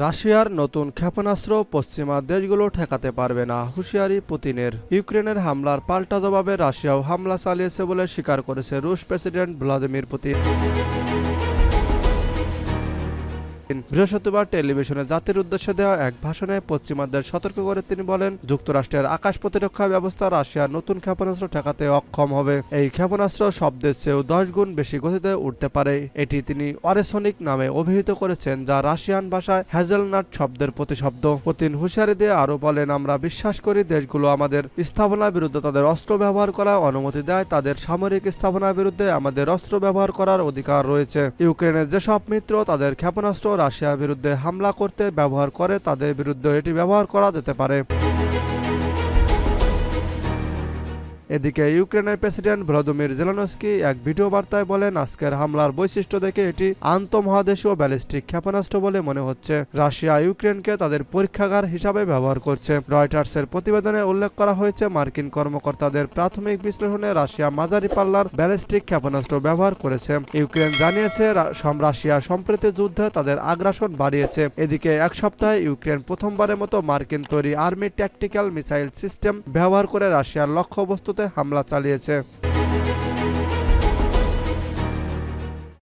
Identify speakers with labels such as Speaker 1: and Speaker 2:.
Speaker 1: রাশিয়ার নতুন ক্ষেপণাস্ত্র পশ্চিমা দেশগুলো ঠেকাতে পারবে না, হুঁশিয়ারি পুতিনের। ইউক্রেনের হামলার পাল্টা জবাবে রাশিয়াও হামলা চালিয়েছে বলে স্বীকার করেছে রুশ প্রেসিডেন্ট ভ্লাদিমির পুতিন। বৃহস্পতিবার টেলিভিশনে জাতির উদ্দেশ্যে দেওয়া এক ভাষণে পশ্চিমাদের সতর্ক করে তিনি বলেন, যুক্তরাষ্ট্রের আকাশ প্রতিরক্ষা ব্যবস্থা রাশিয়ার নতুন ক্ষেপণাস্ত্র ঠেকাতে অক্ষম হবে। এই ক্ষেপণাস্ত্র শব্দের চেয়েও দশ গুণ বেশি গতিতে উঠতে পারে। এটি তিনি অরেসনিক নামে অভিহিত করেছেন, যা রাশিয়ান ভাষায় হ্যাজেলনাট শব্দের প্রতিশব্দ। পুতিন হুঁশিয়ারি দিয়ে আরও বলেন, আমরা বিশ্বাস করি দেশগুলো আমাদের স্থাপনার বিরুদ্ধে তাদের অস্ত্র ব্যবহার করার অনুমতি দেয়। তাদের সামরিক স্থাপনার বিরুদ্ধে আমাদের অস্ত্র ব্যবহার করার অধিকার রয়েছে। ইউক্রেনের যেসব মিত্র তাদের ক্ষেপণাস্ত্র রাশিয়ার বিরুদ্ধে হামলা করতে ব্যবহার করে তাদের বিরুদ্ধে এটি ব্যবহার করা যেতে পারে। এদিকে ইউক্রেনের প্রেসিডেন্ট ভ্লাদিমির জেলানস্কি এক ভিডিও বার্তায় বলেন, আজকের হামলার বৈশিষ্ট্য দেখে এটি আন্তঃমহাদেশীয় ব্যালিস্টিক ক্ষেপণাস্ত্র বলে মনে হচ্ছে। রাশিয়া ইউক্রেনকে তাদের পরীক্ষাগার হিসাবে ব্যবহার করছে। রয়টার্সের প্রতিবেদনে উল্লেখ করা হয়েছে, মার্কিন কর্মকর্তাদের প্রাথমিক বিশ্লেষণে রাশিয়া মাঝারি পাল্লার ব্যালিস্টিক ক্ষেপণাস্ত্র ব্যবহার করেছে। ইউক্রেন জানিয়েছে রাশিয়া সম্প্রতি যুদ্ধে তাদের আগ্রাসন বাড়িয়েছে। এদিকে এক সপ্তাহে ইউক্রেন প্রথমবারের মতো মার্কিন তৈরি আর্মি ট্যাকটিক্যাল মিসাইল সিস্টেম ব্যবহার করে রাশিয়ার লক্ষ্যবস্তুতে হামলা চালিয়েছে।